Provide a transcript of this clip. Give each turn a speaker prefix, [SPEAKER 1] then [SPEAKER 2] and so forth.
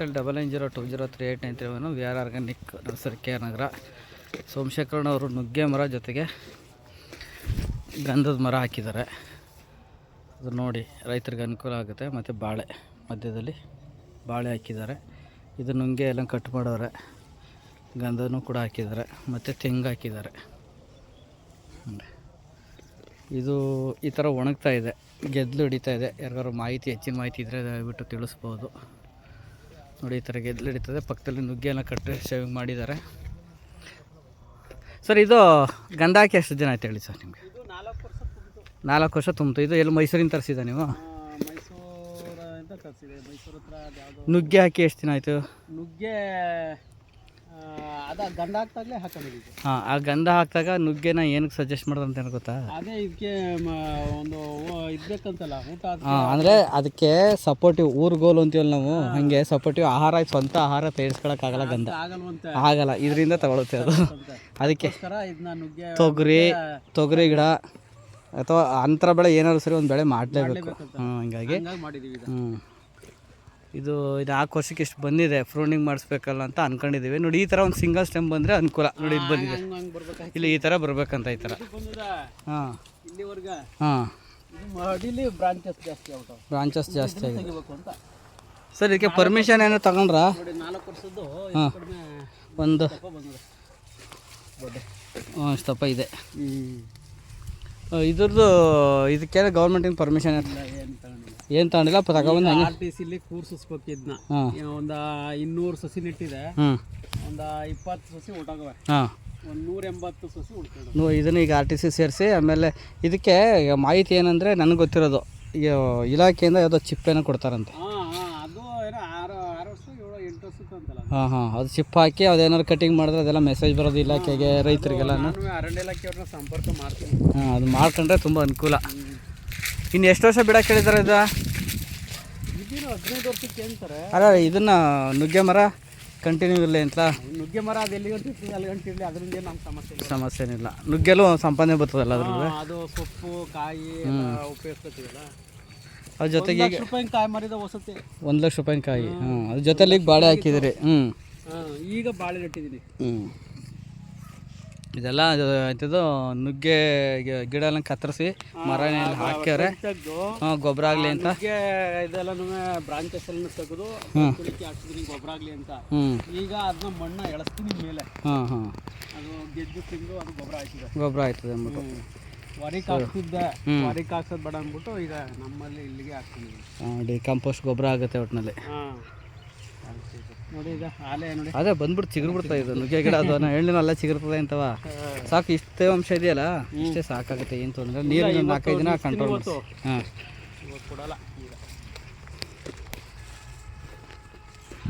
[SPEAKER 1] ಪಕ್ಕದಲ್ಲಿ double nine zero two zero three eight nine three one V R organic nursery K R Nagar ಸೋಮಶೇಖರಣ್ಣವರು ನುಗ್ಗೆ ಮರ ಜೊತೆಗೆ ಗಂಧದ ಮರ ಹಾಕಿದ್ದಾರೆ. ಅದು ನೋಡಿ ರೈತರಿಗೆ ಅನುಕೂಲ ಆಗುತ್ತೆ. ಮತ್ತು ಬಾಳೆ, ಮಧ್ಯದಲ್ಲಿ ಬಾಳೆ ಹಾಕಿದ್ದಾರೆ. ಇದು ನುಂಗೆ ಎಲ್ಲ ಕಟ್ ಮಾಡವ್ರೆ ಗಂಧನೂ ಕೂಡ ಹಾಕಿದ್ದಾರೆ. ಮತ್ತು ತೆಂಗು ಹಾಕಿದ್ದಾರೆ. ಇದು ಈ ಥರ ಒಣಗ್ತಾ ಇದೆ. ಗೆದ್ದಲು ಹಿಡಿತಾ ಇದೆ. ಯಾರಿಗಾರು ಮಾಹಿತಿ, ಹೆಚ್ಚಿನ ಮಾಹಿತಿ ಇದ್ದರೆ ದಯವಿಟ್ಟು ತಿಳಿಸ್ಬೋದು. ನೋಡಿ ಈ ಥರ ಗೆದ್ದಲಿಡಿತದೆ ಪಕ್ಕದಲ್ಲಿ ನುಗ್ಗೆಯನ್ನು ಕಟ್ಟಿ ಶೇವಿಂಗ್ ಮಾಡಿದ್ದಾರೆ. ಸರ್ ಇದು ಗಂಧ ಹಾಕಿ ಎಷ್ಟು ದಿನ ಆಯ್ತು ಹೇಳಿ ಸರ್ ನಿಮಗೆ?
[SPEAKER 2] ನಾಲ್ಕು ವರ್ಷ ತುಂಬಿತು.
[SPEAKER 1] ನಾಲ್ಕು ವರ್ಷ ತುಂಬಿತು. ಇದು ಎಲ್ಲಿ ಮೈಸೂರಿಂದ ತರಿಸಿದ. ನೀವು ನುಗ್ಗೆ ಹಾಕಿ ಎಷ್ಟು ದಿನ ಆಯಿತು?
[SPEAKER 2] ನುಗ್ಗೆ ಅದ ಗಂಧ
[SPEAKER 1] ಹಾಂ ಆ ಗಂಧ ಹಾಕಿದಾಗ ನುಗ್ಗೆನ ಏನಕ್ಕೆ ಸಜೆಸ್ಟ್ ಮಾಡೋದು ಅಂತ ಏನೋ ಗೊತ್ತಾ?
[SPEAKER 2] ಅದೇ ಇದಕ್ಕೆ ಒಂದು ಇದ್ಬೇಕಂತಲ್ಲ ಊಟ ಆದ-
[SPEAKER 1] ಹಾಂ ಅಂದರೆ ಅದಕ್ಕೆ ಸಪೋರ್ಟಿವ್ ಊರುಗೋಲು ಅಂತೀವಲ್ಲ ನಾವು ಹಾಗೆ ಸಪೋರ್ಟಿವ್ ಆಹಾರ ಸ್ವಂತ ಆಹಾರ ತೇರಿಸ್ಕೊಳಕ್ಕಾಗಲ್ಲ ಗಂಧ
[SPEAKER 2] ಆಗಲ್ವಂತೆ.
[SPEAKER 1] ಆಗಲ್ಲ ಇದರಿಂದ ತಗೊಳುತ್ತೆ ಅದು. ಅದಕ್ಕೆ
[SPEAKER 2] ಅದಕ್ಕೋಸ್ಕರ ಇದನ್ನ ನುಗ್ಗೆ
[SPEAKER 1] ತೊಗರಿ ತೊಗರಿ ಗಿಡ ಅಥವಾ ಅಂತರ ಬೆಳೆ ಏನಾದ್ರು ಸರಿ ಒಂದು ಬೆಳೆ ಮಾಡಲೇಬೇಕು. ಹ್ಞೂ ಹಿಂಗಾಗಿ.
[SPEAKER 2] ಹಂಗಾಗಿ ಮಾಡಿದೀವಿ ಇದು
[SPEAKER 1] ಹ್ಞೂ ಇದು ಇದು ನಾಲ್ಕು ವರ್ಷಕ್ಕೆ ಇಷ್ಟು ಬಂದಿದೆ? ಫ್ರೂನಿಂಗ್ ಮಾಡಿಸ್ಬೇಕಲ್ಲ ಅಂತ ಅನ್ಕೊಂಡಿದ್ದೀವಿ ನೋಡಿ ಈ ಥರ ಒಂದು ಸಿಂಗಲ್ ಸ್ಟೆಮ್ ಬಂದರೆ ಅನುಕೂಲ. ನೋಡಿ ಇದು ಬಂದಿದೆ. ಇಲ್ಲಿ ಈ ಥರ ಬರ್ಬೇಕಂತ ಈ ಥರ. ಹಾಂ.
[SPEAKER 2] ಬ್ರಾಂಚಸ್ ಜಾಸ್ತಿ
[SPEAKER 1] ಆಗಿದೆ. ಸರ್ ಇದಕ್ಕೆ ಪರ್ಮಿಷನ್ ಏನೋ ತಗೊಂಡ್ರಾ? ಹಾ. ಒಂದು. ಸ್ಟಪ್ಪ ಇಷ್ಟಪ್ಪ ಇದೆ. ಇದ್ರದ್ದು ಇದಕ್ಕೆ ಗೌರ್ಮೆಂಟಿಂದ ಪರ್ಮಿಷನ್
[SPEAKER 2] ಇಲ್ಲ ಏನು ತಗೊಂಡಿಲ್ಲ?
[SPEAKER 1] ತಗೊಂಡಿಲ್ಲ ತಗೊಬಂದು
[SPEAKER 2] ಆರ್ ಟಿ ಸಿಲಿ ಕೂರ್ಸಿಸ್ಬೇಕು ಇದನ್ನ ಒಂದು ಇನ್ನೂರು ಸಸಿ ನೆಟ್ಟಿದೆ. ಒಂದು ಇಪ್ಪತ್ತು ಸಸಿ ಒಂದು ನೂರ ಎಂಬತ್ತು ಸಸಿ
[SPEAKER 1] ನೋ ಇದನ್ನು ಈಗ ಆರ್ ಟಿ ಸಿ ಸೇರಿಸಿ ಆಮೇಲೆ ಇದಕ್ಕೆ ಮಾಹಿತಿ ಏನಂದರೆ ನನಗೆ ಗೊತ್ತಿರೋದು. ಈಗ ಇಲಾಖೆಯಿಂದ ಯಾವುದೋ ಚಿಪ್ಪೇನೋ ಕೊಡ್ತಾರಂತೆ.
[SPEAKER 2] ಹಾಂ ಹಾಂ ಅದು
[SPEAKER 1] ಚಿಪ್ ಹಾಕಿ ಅದೇನಾದ್ರು ಕಟಿಂಗ್ ಮಾಡಿದ್ರೆ ಅದೆಲ್ಲ ಮೆಸೇಜ್ ಬರೋದು ಇಲಾಖೆಗೆ ರೈತರಿಗೆಲ್ಲ.
[SPEAKER 2] ನಾನು ಅರಣ್ಯ ಇಲಾಖೆಯವ್ರನ್ನ ಸಂಪರ್ಕ ಮಾಡ್ತೀನಿ.
[SPEAKER 1] ಹಾಂ ಅದು ಮಾಡ್ಕೊಂಡ್ರೆ ತುಂಬ ಅನುಕೂಲ. ಇನ್ನು ಎಷ್ಟು ವರ್ಷ ಬಿಡಕ್ಕೆ ಹೇಳಿದ್ದಾರೆ ಇದು?
[SPEAKER 2] ಹದಿನೈದು ವರ್ಷಕ್ಕೆ ಅಂತಾರೆ.
[SPEAKER 1] ಅಲ್ಲ ಇದನ್ನು ನುಗ್ಗೆ ಮರ ಕಂಟಿನ್ಯೂ ಇಲ್ಲ ಅಂತ.
[SPEAKER 2] ನುಗ್ಗೆ ಮರ ಅದು ಎಲ್ಲಿ ಗಂಟೆ ಅಲ್ಲಿ ಗಂಟೆ ಇರಲಿ ಅದರಿಂದ ಏನು ನಮ್ಮ ಸಮಸ್ಯೆ ಇಲ್ಲ.
[SPEAKER 1] ಸಮಸ್ಯೆ ಏನಿಲ್ಲ ನುಗ್ಗೆಲ್ಲೂ ಸಂಪಾದನೆ ಬರ್ತದಲ್ಲ ಅದ್ರಲ್ಲಿ?
[SPEAKER 2] ಹಾ, ಅದು ಸೊಪ್ಪು ಕಾಯಿ ಉಪಯೋಗಿಸ್ತೀವಲ್ಲ
[SPEAKER 1] ಅದ್ರ ಜೊತೆಗೆ ಈಗ
[SPEAKER 2] ರೂಪಾಯಿ ಕಾಯಿ ಮಾಡಿದ ವಸತಿ.
[SPEAKER 1] ಒಂದು ಲಕ್ಷ ರೂಪಾಯಿ ಕಾಯಿ. ಹ್ಞೂ ಅದ್ರ ಜೊತೆಲಿ ಈಗ ಬಾಳೆ ಹಾಕಿದಿರಿ ಹ್ಞೂ
[SPEAKER 2] ಈಗ ಬಾಳೆ ನೆಟ್ಟಿದ್ದೀನಿ
[SPEAKER 1] ಹ್ಞೂ ಇದೆಲ್ಲ ಇದು ನುಗ್ಗೆ ಗಿ- ಗಿಡ ಎಲ್ಲ ಕತ್ತರಿಸಿ ಮರ ಎಲ್ಲ ಹಾಕ್ಯಾರೆ.
[SPEAKER 2] ತೆಗ್ದು
[SPEAKER 1] ಹಾಂ ಗೊಬ್ಬರ ಆಗ್ಲಿ ಅಂತ.
[SPEAKER 2] ನುಗ್ಗೆ ಇದೆಲ್ಲನೂ ಬ್ರಾಂಚಸ್ ಎಲ್ಲ ತೆಗೆದು ಹಾಕ್ತಿದ್ದೀನಿ ಗೊಬ್ಬರ ಆಗಲಿ ಅಂತ.
[SPEAKER 1] ಹ್ಞೂ
[SPEAKER 2] ಈಗ ಅದನ್ನ ಮಣ್ಣ ಎಳಸ್ತೀನಿ ಮೇಲೆ.
[SPEAKER 1] ಹಾಂ ಹಾಂ.
[SPEAKER 2] ಅದು ಗೆದ್ದು ತಿಂದು ಅದು ಗೊಬ್ಬರ ಹಾಕಿದೆ
[SPEAKER 1] ಗೊಬ್ಬರ ಆಯ್ತದೆ ಅಂದ್ಬಿಟ್ಟು.
[SPEAKER 2] ವರಿಕ್ ಹಾಕ್ತಿದ್ದೆ ವರಿಕ್ ಹಾಕ್ಸೋದು ಬೇಡ ಅಂದ್ಬಿಟ್ಟು ಈಗ ನಮ್ಮಲ್ಲಿ ಇಲ್ಲಿಗೆ ಹಾಕ್ತೀನಿ
[SPEAKER 1] ಡಿಕಂಪೋಸ್ಟ್ ಗೊಬ್ಬರ ಆಗುತ್ತೆ ಒಟ್ಟಿನಲ್ಲಿ
[SPEAKER 2] ಹಾಂ.
[SPEAKER 1] ಅದೇ ಬಂದ್ಬಿಟ್ಟು ಚಿಗುರ್ಬಿಡ್ತಾ ಇದು. ನುಗ್ಗೆ ಗಿಡ ಅದು ನಾನು ಹೇಳಿನಲ್ಲ ಚಿಗುರ್ತದೆ ಅಂತವ. ಸಾಕು ಇಷ್ಟೇ ಅಂಶ ಇದೆಯಲ್ಲ? ಇಷ್ಟೇ ಸಾಕಾಗುತ್ತೆ ಏನು ತೊಂದರೆ ನೀರು ನಾಲ್ಕೈದು ದಿನ ಕಂಟ್ರೋಲ್ ಹಾಂ.